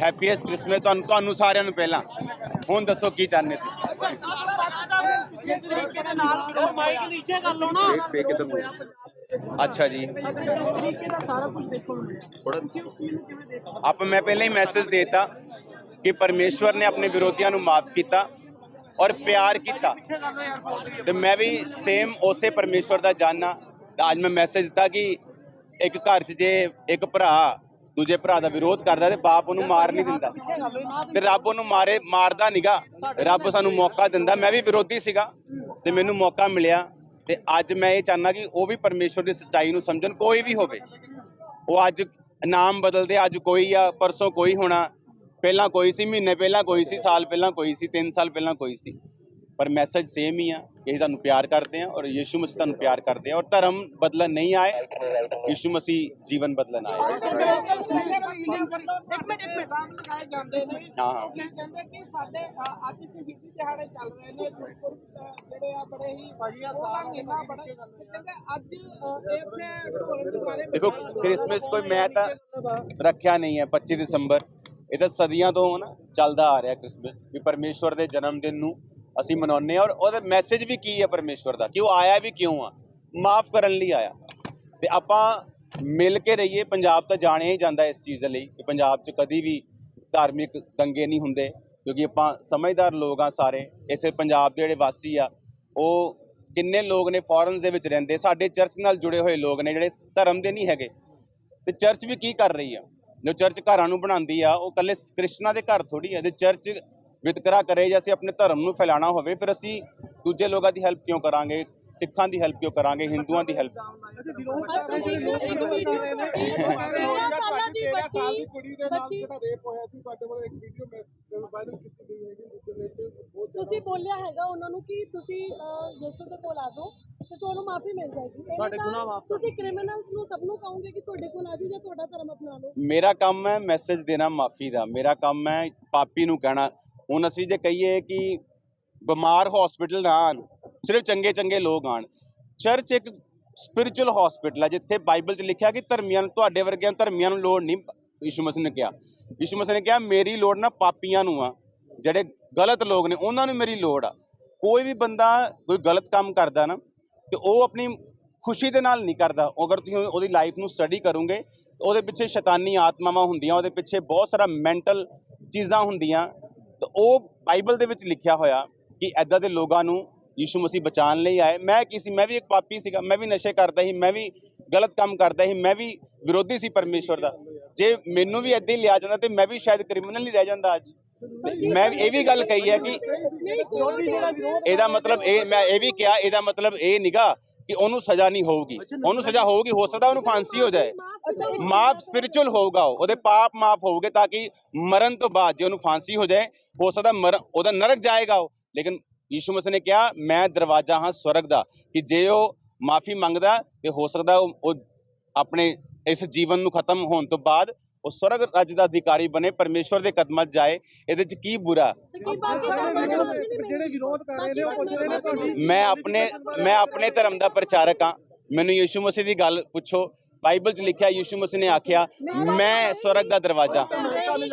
Happiest Christmas ਤੁਹਾਨੂੰ ਤੁਹਾਨੂੰ ਸਾਰਿਆਂ ਨੂੰ ਪਹਿਲਾਂ। ਹੁਣ ਦੱਸੋ ਕੀ ਚਾਹੁੰਦੇ ਤੁਸੀਂ? ਜਿਸ ਤਰੀਕੇ ਦੇ ਨਾਲ ਉਹ ਮਾਈਕ ਨੀਚੇ ਕਰ ਲਓ ਨਾ ਅੱਛਾ ਜੀ। ਜਿਸ ਆਪਾਂ, ਮੈਂ ਪਹਿਲਾਂ ਹੀ ਮੈਸੇਜ ਦੇਤਾ ਕਿ ਪਰਮੇਸ਼ਵਰ ਨੇ ਆਪਣੇ ਵਿਰੋਧੀਆਂ ਨੂੰ ਮਾਫ ਕੀਤਾ ਔਰ ਪਿਆਰ ਕੀਤਾ। ਪਿੱਛੇ ਤੇ ਮੈਂ ਵੀ ਸੇਮ ਉਸੇ ਪਰਮੇਸ਼ਵਰ ਦਾ ਜਾਨਾ। ਅੱਜ ਮੈਂ ਮੈਸੇਜ ਦਿੱਤਾ ਕਿ ਇੱਕ ਘਰ 'ਚ ਜੇ ਇੱਕ ਭਰਾ ਦੂਜੇ ਭਰਾ ਦਾ ਵਿਰੋਧ ਕਰਦਾ ਤੇ ਬਾਪ ਉਹਨੂੰ ਮਾਰ ਨਹੀਂ ਦਿੰਦਾ। ਤੇ ਰੱਬ ਉਹਨੂੰ ਮਾਰੇ ਮਾਰਦਾ ਨਿਗਾ। ਰੱਬ ਸਾਨੂੰ ਮੌਕਾ ਦਿੰਦਾ। ਮੈਂ ਵੀ ਵਿਰੋਧੀ ਸੀਗਾ ਤੇ ਮੈਨੂੰ ਮੌਕਾ ਮਿਲਿਆ ਤੇ ਅੱਜ ਮੈਂ ਇਹ ਚਾਹਨਾ ਕਿ ਉਹ ਵੀ ਪਰਮੇਸ਼ਵਰ ਦੀ ਸੱਚਾਈ ਨੂੰ ਸਮਝਣ ਕੋਈ ਵੀ ਹੋਵੇ। ਉਹ ਅੱਜ ਨਾਮ ਬਦਲਦੇ ਅੱਜ ਕੋਈ ਆ ਪਰਸੋਂ ਕੋਈ ਹੋਣਾ ਪਹਿਲਾਂ ਕੋਈ ਸੀ ਮਹੀਨੇ ਪਹਿਲਾਂ ਕੋਈ ਸੀ ਸਾਲ ਪਹਿਲਾਂ ਕੋਈ ਸੀ 3 ਸਾਲ ਪਹਿਲਾਂ ਕੋਈ ਸੀ। ਪਰ ਮੈਸੇਜ ਸੇਮ ਹੀ ਆ। ਕਿ ਅਸੀਂ ਤੁਹਾਨੂੰ ਪਿਆਰ ਕਰਦੇ ਆ ਔਰ ਯੀਸ਼ੂ ਮਸੀਹ ਤੁਹਾਨੂੰ ਪਿਆਰ ਕਰਦੇ ਆ ਔਰ ਧਰਮ ਬਦਲਣ ਨਹੀਂ ਆਏ ਯੀਸ਼ੂ ਮਸੀਹ ਜੀਵਨ ਬਦਲਣ ਆਏ। ਇੱਕ ਮਿੰਟ ਇੱਕ ਮਿੰਟ ਰਾਮ ਲਗਾਏ ਜਾਂਦੇ ਨੇ। ਹਾਂ ਹਾਂ। ਕਿ ਕਹਿੰਦੇ ਕਿ ਸਾਡੇ ਅ, ਅੱਜ ਸ਼ਹੀਦੀ ਦਿਹਾੜੇ ਚੱਲ ਰਹੇ ਨੇ। ਗੁਰਪੁਰਬ ਅ, ਜਿਹੜੇ ਆ ਬੜੇ ਹੀ ਉਹਦਾ ਮਹੀਨਾ ਬੜਾ ਤੇ ਕਹਿੰਦੇ ਅੱਜ ਅ, ਇੱਥੇ ਢੋਲ ਨਗਾਰੇ ਦੇਖੋ ਕ੍ਰਿਸਮਸ ਕੋਈ ਮੈਂ ਤਾਂ ਰੱਖਿਆ ਨਹੀਂ ਹੈ 25 ਦਸੰਬਰ। ਇਹ ਤਾਂ ਸਦੀਆਂ ਤੋਂ ਨਾ ਚੱਲਦਾ ਆ ਰਿਹਾ ਕ੍ਰਿਸਮਸ ਵੀ ਪਰਮੇਸ਼ਵਰ ਦੇ ਜਨਮ ਦਿਨ ਨੂੰ ਅਸੀਂ ਮਨਾਉਂਦੇ ਹਾਂ। ਔਰ ਉਹਦਾ ਮੈਸੇਜ ਵੀ ਕੀ ਹੈ ਪਰਮੇਸ਼ਵਰ ਦਾ? ਕਿ ਉਹ ਆਇਆ ਵੀ ਕਿਉਂ ਆ? ਮਾਫ ਕਰਨ ਲਈ ਆਇਆ। ਤੇ ਆਪਾਂ ਮਿਲ ਕੇ ਰਹੀਏ। ਪੰਜਾਬ ਤਾਂ ਜਾਣਿਆ ਹੀ ਜਾਂਦਾ ਇਸ ਚੀਜ਼ ਦੇ ਲਈ ਕਿ ਪੰਜਾਬ 'ਚ ਕਦੀ ਵੀ ਧਾਰਮਿਕ ਦੰਗੇ ਨਹੀਂ ਹੁੰਦੇ। ਕਿਉਂਕਿ ਆਪਾਂ ਸਮਝਦਾਰ ਲੋਕ ਆ ਸਾਰੇ। ਇੱਥੇ ਪੰਜਾਬ ਦੇ ਜਿਹੜੇ ਵਾਸੀ ਆ, ਉਹ ਕਿੰਨੇ ਲੋਕ ਨੇ ਫੋਰਨਸ ਦੇ ਵਿੱਚ ਰਹਿੰਦੇ। ਸਾਡੇ ਚਰਚ ਨਾਲ ਜੁੜੇ ਹੋਏ ਲੋਕ ਨੇ ਜਿਹੜੇ ਧਰਮ ਦੇ ਨਹੀਂ ਹੈਗੇ। ਤੇ ਚਰਚ ਵੀ ਕੀ ਕਰ ਰਹੀ ਆ? ਜੋ ਚਰਚ ਘਰਾਂ ਨੂੰ ਬਣਾਉਂਦੀ ਆ, ਉਹ ਕੱਲੇ ਕ੍ਰਿਸਚਨਾਂ ਦੇ ਘਰ ਥੋੜੀ ਆ। ਜੇ ਚਰਚ ਵਿਤਕਰਾ ਕਰੇ ਜਾਂ ਅਸੀਂ ਆਪਣੇ ਧਰਮ ਨੂੰ ਫੈਲਾਣਾ ਹੋਵੇ ਫਿਰ ਅਸੀਂ ਦੂਜੇ ਲੋਕਾਂ ਦੀ ਹੈਲਪ ਕਿਉਂ ਕਰਾਂਗੇ? ਸਿੱਖਾਂ ਦੀ ਹੈਲਪ ਕਿਉਂ ਕਰਾਂਗੇ? ਹਿੰਦੂਆਂ ਦੀ ਹੈਲਪ ਤੁਸੀਂ ਬੋਲਿਆ ਹੈਗਾ ਉਹਨਾਂ ਨੂੰ ਕਿ ਤੁਸੀਂ ਅਹ, ਯਿਸੂ ਦੇ ਕੋਲ ਆ ਜਾਓ ਤੇ ਤੁਹਾਨੂੰ ਮਾਫੀ ਮਿਲ ਜਾਏਗੀ। ਇਹ ਤੁਹਾਡੇ ਤਾਂ ਗੁਨਾਹ ਮਾਫ਼ ਕਰ ਤੁਸੀਂ ਕ੍ਰਿਮੀਨਲਸ ਨੂੰ ਸਭ ਨੂੰ ਕਹੋਗੇ ਕਿ ਤੁਹਾਡੇ ਕੋਲ ਆ ਜਾਓ ਜਾਂ ਤੁਹਾਡਾ ਧਰਮ ਅਪਣਾ ਲਓ। ਮੇਰਾ ਕੰਮ ਹੈ ਮੈਸੇਜ ਦੇਣਾ ਮਾਫੀ ਦਾ। ਮੇਰਾ ਕੰਮ ਹੈ ਪਾਪੀ ਨੂੰ ਕਹਿਣਾ। ਹੁਣ ਅਸੀਂ ਜੇ ਕਹੀਏ ਕਿ ਬਿਮਾਰ ਹਸਪੀਟਲ ਨਾ ਆਣ ਸਿਰਫ ਚੰਗੇ ਚੰਗੇ ਲੋਕ ਆਣ ਚਰਚ ਇੱਕ ਸਪਿਰਚੁਅਲ ਹਸਪੀਟਲ ਹੈ ਜਿੱਥੇ ਬਾਈਬਲ 'ਚ ਲਿਖਿਆ ਕਿ ਧਰਮੀਆਂ ਨੂੰ, ਤੁਹਾਡੇ ਵਰਗਿਆਂ ਧਰਮੀਆਂ ਨੂੰ ਲੋੜ ਨਹੀਂ, ਯਿਸੂ ਮਸੀਹ ਨੇ ਕਿਹਾ। ਯਿਸੂ ਮਸੀਹ ਨੇ ਕਿਹਾ, ਮੇਰੀ ਲੋੜ ਨਾ ਪਾਪੀਆਂ ਨੂੰ ਆ, ਜਿਹੜੇ ਗਲਤ ਲੋਕ ਨੇ, ਉਹਨਾਂ ਨੂੰ ਮੇਰੀ ਲੋੜ ਆ। ਕੋਈ ਵੀ ਬੰਦਾ ਕੋਈ ਗਲਤ ਕੰਮ ਕਰਦਾ ਨਾ, ਤੇ ਉਹ ਆਪਣੀ ਖੁਸ਼ੀ ਦੇ ਨਾਲ ਨਹੀਂ ਕਰਦਾ। ਅਗਰ ਤੁਸੀਂ ਉਹਦੀ ਲਾਈਫ ਨੂੰ ਸਟੱਡੀ ਕਰੋਗੇ, ਉਹਦੇ ਪਿੱਛੇ ਸ਼ੈਤਾਨੀ ਆਤਮਾਵਾਂ ਹੁੰਦੀਆਂ, ਉਹਦੇ ਪਿੱਛੇ ਬਹੁਤ ਸਾਰਾ ਮੈਂਟਲ ਚੀਜ਼ਾਂ ਹੁੰਦੀਆਂ ਤੇ ਉਹ ਬਾਈਬਲ ਦੇ ਵਿੱਚ ਲਿਖਿਆ ਹੋਇਆ ਕਿ ਐਦਾਂ ਦੇ ਲੋਕਾਂ ਨੂੰ ਯੀਸ਼ੂ ਮਸੀਹ ਬਚਾਉਣ ਲਈ ਆਏ। ਮੈਂ ਕੀ ਸੀ? ਮੈਂ ਵੀ ਇੱਕ ਪਾਪੀ ਸੀਗਾ। ਮੈਂ ਵੀ ਨਸ਼ੇ ਕਰਦਾ ਸੀ। ਮੈਂ ਵੀ ਗਲਤ ਕੰਮ ਕਰਦਾ ਸੀ। ਮੈਂ ਵੀ ਵਿਰੋਧੀ ਸੀ ਪਰਮੇਸ਼ਵਰ ਦਾ। ਜੇ ਮੈਨੂੰ ਵੀ ਏਦਾਂ ਹੀ ਲਿਆ ਜਾਂਦਾ ਤੇ ਮੈਂ ਵੀ ਸ਼ਾਇਦ ਕ੍ਰਿਮੀਨਲ ਨਹੀਂ ਰਹਿ ਜਾਂਦਾ ਅੱਜ। ਮੈਂ ਵੀ ਇਹ ਵੀ ਗੱਲ ਕਹੀ ਹੈ ਕਿ ਇਹਦਾ ਮਤਲਬ ਇਹ ਮੈਂ ਇਹ ਵੀ ਕਿਹਾ ਇਹਦਾ ਮਤਲਬ ਇਹ ਨਿਗਾ ਕਿ ਉਹਨੂੰ ਸਜ਼ਾ ਨਹੀਂ ਹੋਊਗੀ। ਉਹਨੂੰ ਸਜ਼ਾ ਹੋਊਗੀ ਹੋ ਸਕਦਾ ਉਹਨੂੰ ਫਾਂਸੀ ਹੋ ਜਾਏ। ਮਾਫ ਸਪਿਰਚੁਅਲ ਹੋਊਗਾ ਉਹ, ਉਹਦੇ ਪਾਪ ਮਾਫ ਹੋਊਗੇ ਤਾਂ ਕਿ ਮਰਨ ਤੋਂ ਬਾਅਦ ਜੇ ਉਹਨੂੰ ਫਾਂਸੀ ਹੋ ਜਾਏ ਹੋ ਸਕਦਾ ਮਰ ਉਹਦਾ ਨਰਕ ਜਾਏਗਾ ਉਹ। ਲੇਕਿਨ ਯੀਸ਼ੂ ਮਸੀਹ ਨੇ ਕਿਹਾ ਮੈਂ ਦਰਵਾਜ਼ਾ ਹਾਂ ਸਵਰਗ ਦਾ ਕਿ ਜੇ ਉਹ ਮਾਫੀ ਮੰਗਦਾ ਤੇ ਹੋ ਸਕਦਾ ਉਹ ਆਪਣੇ ਇਸ ਜੀਵਨ ਨੂੰ ਖਤਮ ਹੋਣ ਤੋਂ ਬਾਅਦ ਉਹ ਸਵਰਗ ਰਾਜ ਦਾ ਅਧਿਕਾਰੀ ਬਣੇ ਪਰਮੇਸ਼ਵਰ ਦੇ ਕਦਮਾਂ 'ਚ ਜਾਏ ਇਹਦੇ 'ਚ ਕੀ ਬੁਰਾ? ਮੈਂ ਆਪਣੇ ਮੈਂ ਆਪਣੇ ਧਰਮ ਦਾ ਪ੍ਰਚਾਰਕ ਹਾਂ। ਮੈਨੂੰ ਯੀਸ਼ੂ ਮਸੀਹ ਦੀ ਗੱਲ ਪੁੱਛੋ। ਬਾਈਬਲ 'ਚ ਲਿਖਿਆ ਯੀਸ਼ੂ ਮਸੀਹ ਨੇ ਆਖਿਆ ਮੈਂ ਸਵਰਗ ਦਾ ਦਰਵਾਜ਼ਾ ਜਿਹੜੇ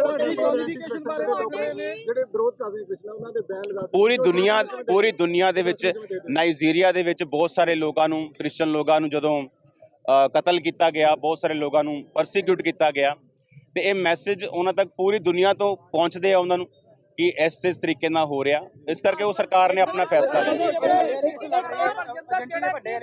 ਵਿਰੋਧ ਕਰ ਰਹੇ ਕ੍ਰਿਸ਼ਨ ਉਹਨਾਂ ਦੇ ਬੈਨ ਲਗਾ ਦਿੱਤੇ। ਪੂਰੀ ਦੁਨੀਆ ਪੂਰੀ ਦੁਨੀਆ ਦੇ ਵਿੱਚ ਨਾਈਜੀਰੀਆ ਦੇ ਵਿੱਚ ਬਹੁਤ ਸਾਰੇ ਲੋਕਾਂ ਨੂੰ ਕ੍ਰਿਸਚੀਅਨ ਲੋਕਾਂ ਨੂੰ ਜਦੋਂ ਕਤਲ ਕੀਤਾ ਗਿਆ ਬਹੁਤ ਸਾਰੇ ਲੋਕਾਂ ਨੂੰ ਪਰਸੀਕਿਊਟ ਕੀਤਾ ਗਿਆ। ਤੇ ਇਹ ਮੈਸੇਜ ਉਹਨਾਂ ਤੱਕ ਪੂਰੀ ਦੁਨੀਆ ਤੋਂ ਪਹੁੰਚਦੇ ਆ ਉਹਨਾਂ ਨੂੰ ਕਿ ਇਸ ਇਸ ਤਰੀਕੇ ਨਾਲ ਹੋ ਰਿਹਾ। ਇਸ ਕਰਕੇ ਉਹ ਸਰਕਾਰ ਨੇ ਆਪਣਾ ਫੈਸਲਾ ਲਿਆ। ਵੱਡੇ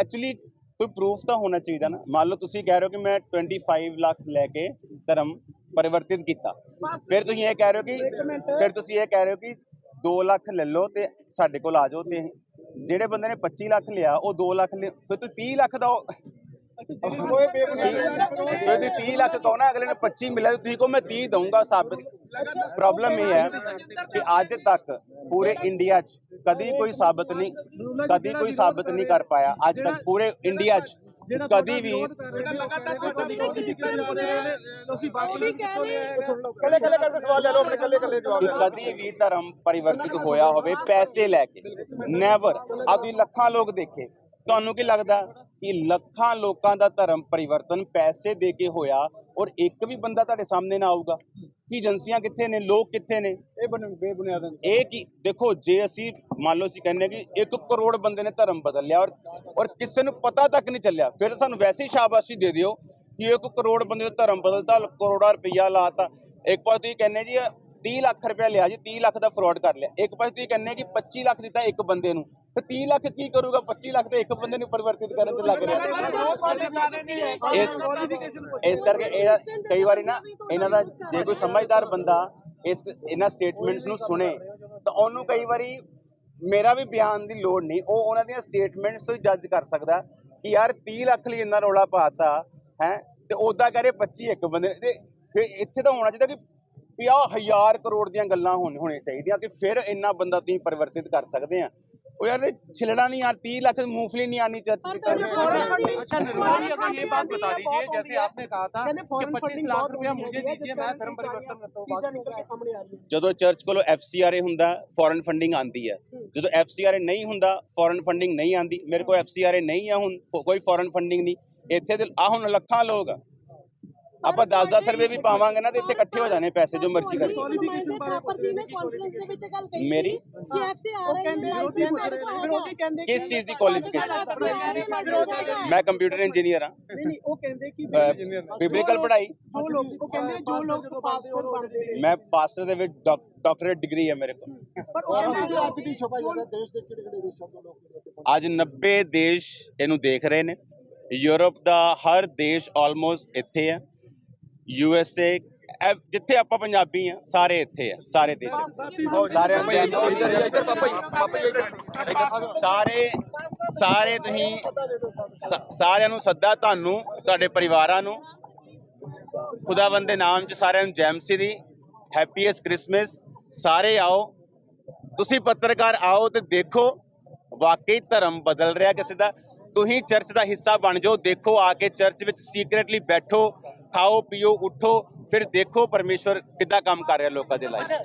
ਐਕਚੁਅਲੀ ਕੋਈ ਪ੍ਰੂਫ ਤਾਂ ਹੋਣਾ ਚਾਹੀਦਾ ਨਾ। ਮੰਨ ਲਓ ਤੁਸੀਂ ਕਹਿ ਰਹੇ ਹੋ ਕਿ ਮੈਂ 25 ਲੱਖ ਲੈ ਕੇ ਧਰਮ ਪਰਿਵਰਤਿਤ ਕੀਤਾ। ਫਿਰ ਤੁਸੀਂ ਇਹ ਕਹਿ ਰਹੇ ਹੋ ਕਿ ਫਿਰ ਤੁਸੀਂ ਇਹ ਕਹਿ ਰਹੇ ਹੋ ਕਿ 2 ਲੱਖ ਲੈ ਲਓ ਤੇ ਸਾਡੇ ਕੋਲ ਆ ਜਾਓ ਤੇ ਜਿਹੜੇ ਬੰਦੇ ਨੇ 25 ਲੱਖ ਲਿਆ, ਉਹ 2 ਲੱਖ ਲਿਆ ਫਿਰ ਤੁਸੀਂ 30 ਲੱਖ ਦਾ ਕੋਈ ਬੇਬੁਨਿਆਦ ਜੇ ਤੁਸੀਂ 30 ਲੱਖ ਕਹੋ ਨਾ ਅਗਲੇ ਨੇ 25 ਮਿਲਿਆ ਤੇ ਤੁਸੀਂ ਕਹੋ ਮੈਂ 30 ਦਊਂਗਾ ਸਾਬਤ ਪ੍ਰੋਬਲਮ ਇਹ ਹੈ ਕਿ ਅੱਜ ਤੱਕ ਪੂਰੇ ਇੰਡੀਆ 'ਚ ਕਦੀ ਕੋਈ ਸਾਬਤ ਨਹੀਂ ਕਦੀ ਕੋਈ ਸਾਬਤ ਨਹੀਂ ਕਰ ਪਾਇਆ ਅੱਜ ਤੱਕ ਪੂਰੇ ਇੰਡੀਆ 'ਚ ਕਦੀ ਵੀ ਤੁਸੀਂ ਉਹ ਵੀ ਕਹਿ ਰਹੇ ਕੱਲੇ ਕੱਲੇ ਕਰਕੇ ਸਵਾਲ ਲੈ ਤੁਹਾਨੂੰ ਕੀ ਲੱਗਦਾ ਕਿ ਲੱਖਾਂ ਲੋਕਾਂ ਦਾ ਧਰਮ ਪਰਿਵਰਤਨ ਪੈਸੇ ਦੇ ਕੇ ਹੋਇਆ ਔਰ ਇੱਕ ਵੀ ਬੰਦਾ ਤੁਹਾਡੇ ਸਾਹਮਣੇ ਨਾ ਆਊਗਾ? ਕੀ ਏਜੰਸੀਆਂ ਕਿੱਥੇ ਨੇ? ਲੋਕ ਕਿੱਥੇ ਨੇ? ਇਹ ਬੇਬੁਨਿਆਦ ਇਹ ਕੀ ਦੇਖੋ ਜੇ ਅਸੀਂ ਮੰਨ ਲਓ ਅਸੀਂ ਕਹਿੰਦੇ ਕਿ 1 ਕਰੋੜ ਬੰਦੇ ਨੇ ਧਰਮ ਬਦਲ ਲਿਆ ਔਰ ਔਰ ਕਿਸੇ ਨੂੰ ਪਤਾ ਤੱਕ ਨਹੀਂ ਚੱਲਿਆ ਫਿਰ ਸਾਨੂੰ ਵੈਸੇ ਹੀ ਸ਼ਾਬਾਸ਼ੀ ਦੇ ਦਿਓ ਕਿ 1 ਕਰੋੜ ਬੰਦੇ ਦਾ ਧਰਮ ਬਦਲਤਾ ਕਰੋੜਾ ਰੁਪਈਆ ਲਾਤਾ। ਇੱਕ ਪਾਸੇ ਤੁਸੀਂ ਕਹਿੰਦੇ ਜੀ 30 ਲੱਖ ਰੁਪਇਆ ਲਿਆ ਜੀ 30 ਲੱਖ ਦਾ ਫਰਾਡ ਕਰ ਲਿਆ। ਇੱਕ ਪਾਸੇ ਤੁਸੀਂ ਕਹਿੰਦੇ ਕਿ 25 ਲੱਖ ਦਿੱਤਾ ਇੱਕ ਬੰਦੇ ਨੂੰ। ਤੇ 30 ਲੱਖ ਕੀ ਕਰੂਗਾ 25 ਲੱਖ ਤੇ ਇੱਕ ਬੰਦੇ ਨੂੰ ਪਰਿਵਰਤਿਤ ਕਰਨ ਚ ਲੱਗ ਰਿਹਾ ਇਸ ਇਸ ਕਰਕੇ ਇਹਦਾ ਕਈ ਵਾਰੀ ਨਾ ਇਹਨਾਂ ਦਾ ਜੇ ਕੋਈ ਸਮਝਦਾਰ ਬੰਦਾ ਇਸ ਇਹਨਾਂ ਸਟੇਟਮੈਂਟਸ ਨੂੰ ਸੁਣੇ ਤਾਂ ਉਹਨੂੰ ਕਈ ਵਾਰੀ ਮੇਰਾ ਵੀ ਬਿਆਨ ਦੀ ਲੋੜ ਨਹੀਂ ਉਹ ਉਹਨਾਂ ਦੀਆਂ ਸਟੇਟਮੈਂਟਸ ਤੋਂ ਹੀ ਜੱਜ ਕਰ ਸਕਦਾ ਕਿ ਯਾਰ 30 ਲੱਖ ਲਈ ਇੰਨਾ ਰੌਲਾ ਪਾਤਾ ਹੈ ਤੇ ਉਦਾਂ ਕਹ ਰਹੇ 25 ਇੱਕ ਬੰਦੇ। ਤੇ ਫਿਰ ਇੱਥੇ ਤਾਂ ਹੋਣਾ ਚਾਹੀਦਾ ਕਿ 50000 ਕਰੋੜ ਦੀਆਂ ਗੱਲਾਂ ਹੋਣ ਹੋਣੀਆਂ ਚਾਹੀਦੀਆਂ ਕਿ ਫਿਰ ਇੰਨਾ ਬੰਦਾ ਤੁਸੀਂ ਪਰਿਵਰਤਿਤ ਕਰ ਸਕਦੇ ਆ ਉਹ ਯਾਰ ਇਹ ਛਿਲੜਾ ਨਹੀਂ ਆ 30 ਲੱਖ ਮੂੰਗਫਲੀ नहीं आनी चर्च की तरफ अच्छा निर्मला जी अगर ये बात बता दीजिए जैसे आपने कहा था कि 25 लाख रुपया मुझे दीजिए मैं धर्म परिवर्तन करता हूँ ਚੀਜ਼ਾਂ ਨਿਕਲ ਕੇ ਸਾਹਮਣੇ ਆ ਰਹੀਆਂ ਜਦੋਂ ਚਰਚ ਕੋਲੋਂ ਐਫਸੀਆਰਏ ਹੁੰਦਾ ਫੋਰਨ ਫੰਡਿੰਗ ਆਂਦੀ ਹੈ ਜਦੋਂ ਐਫਸੀਆਰਏ ਨਹੀਂ ਹੁੰਦਾ ਫੋਰਨ ਫੰਡਿੰਗ ਨਹੀਂ ਆਂਦੀ ਮੇਰੇ ਕੋਲ ਐਫਸੀਆਰਏ ਨਹੀਂ ਆ ਹੁਣ ਕੋ- ਕੋਈ ਫੋਰਨ ਫੰਡਿੰਗ ਨਹੀਂ ਇੱਥੇ ਤੇ ਆ ਹੁਣ ਲੱਖਾਂ ਲੋਕ ਆ ਆਪਾਂ 10-10 ਰੁਪਏ ਵੀ ਪਾਵਾਂਗੇ ਨਾ ਤੇ ਇੱਥੇ ਇਕੱਠੇ ਹੋ ਜਾਣੇ ਪੈਸੇ ਜੋ ਮਰਜ਼ੀ ਕਰਕੇ ਮੇਰੀ? ਕਿਸ ਚੀਜ਼ ਦੀ qualification? ਮੈਂ ਕੰਪਿਊਟਰ ਇੰਜੀਨੀਅਰ ਆ ਨਹੀਂ ਨਹੀਂ ਉਹ ਕਹਿੰਦੇ ਕਿ ਬਿਬਲੀਕਲ ਪੜ੍ਹਾਈ। ਮੈਂ ਪਾਸਟਰ ਦੇ ਵਿੱਚ ਡਾਕ- ਡਾਕਟਰੇਟ ਡਿਗਰੀ ਹੈ ਮੇਰੇ ਕੋਲ। ਪਰ ਉਹ ਕਹਿੰਦੇ ਜੋ ਅੱਜ ਦੀ ਛਪਾਈ ਜਾਂਦਾ ਦੇਸ਼ ਦੇ ਕਿਹੜੇ ਕਿਹੜੇ ਦੇਸ਼ਾਂ ਤੋਂ ਲੋਕ ਜਿਹੜੇ ਅੱਜ 90 ਦੇਸ਼ ਇਹਨੂੰ ਦੇਖ ਰਹੇ ਨੇ। ਯੂਰਪ ਦਾ ਹਰ ਦੇਸ਼ ਆਲਮੋਸਟ ਇੱਥੇ ਹੈ। ਯੂ ਐਸ ਏ ਜਿੱਥੇ ਆਪਾਂ ਪੰਜਾਬੀ ਆ ਸਾਰੇ ਇੱਥੇ ਆ ਸਾਰੇ ਦੇਸ਼ ਸਾਰੇ ਸਾਰੇ ਸਾਰੇ ਤੁਸੀਂ ਸਾਰਿਆਂ ਨੂੰ ਸੱਦਾ ਤੁਹਾਨੂੰ ਤੁਹਾਡੇ ਪਰਿਵਾਰਾਂ ਨੂੰ। ਖੁਦਾਵੰਦ ਦੇ ਨਾਮ ਚ ਸਾਰਿਆਂ ਨੂੰ ਜੈਮਸੀ ਦੀ ਹੈਪੀਐਸਟ ਕ੍ਰਿਸਮਸ ਸਾਰੇ ਆਓ। ਤੁਸੀਂ ਪੱਤਰਕਾਰ ਆਓ ਤੇ ਦੇਖੋ ਵਾਕਈ ਧਰਮ ਬਦਲ ਰਿਹਾ ਕਿਸੇ ਦਾ। ਤੁਸੀਂ ਚਰਚ ਦਾ ਹਿੱਸਾ ਬਣ ਜਾਓ ਦੇਖੋ ਆ ਕੇ ਚਰਚ ਵਿੱਚ ਸੀਕ੍ਰੇਟਲੀ ਬੈਠੋ ਖਾਓ ਪੀਓ ਉੱਠੋ ਫਿਰ ਦੇਖੋ ਪਰਮੇਸ਼ਵਰ ਕਿੱਦਾਂ ਕੰਮ ਕਰ ਰਿਹਾ ਲੋਕਾਂ ਦੇ ਲਈ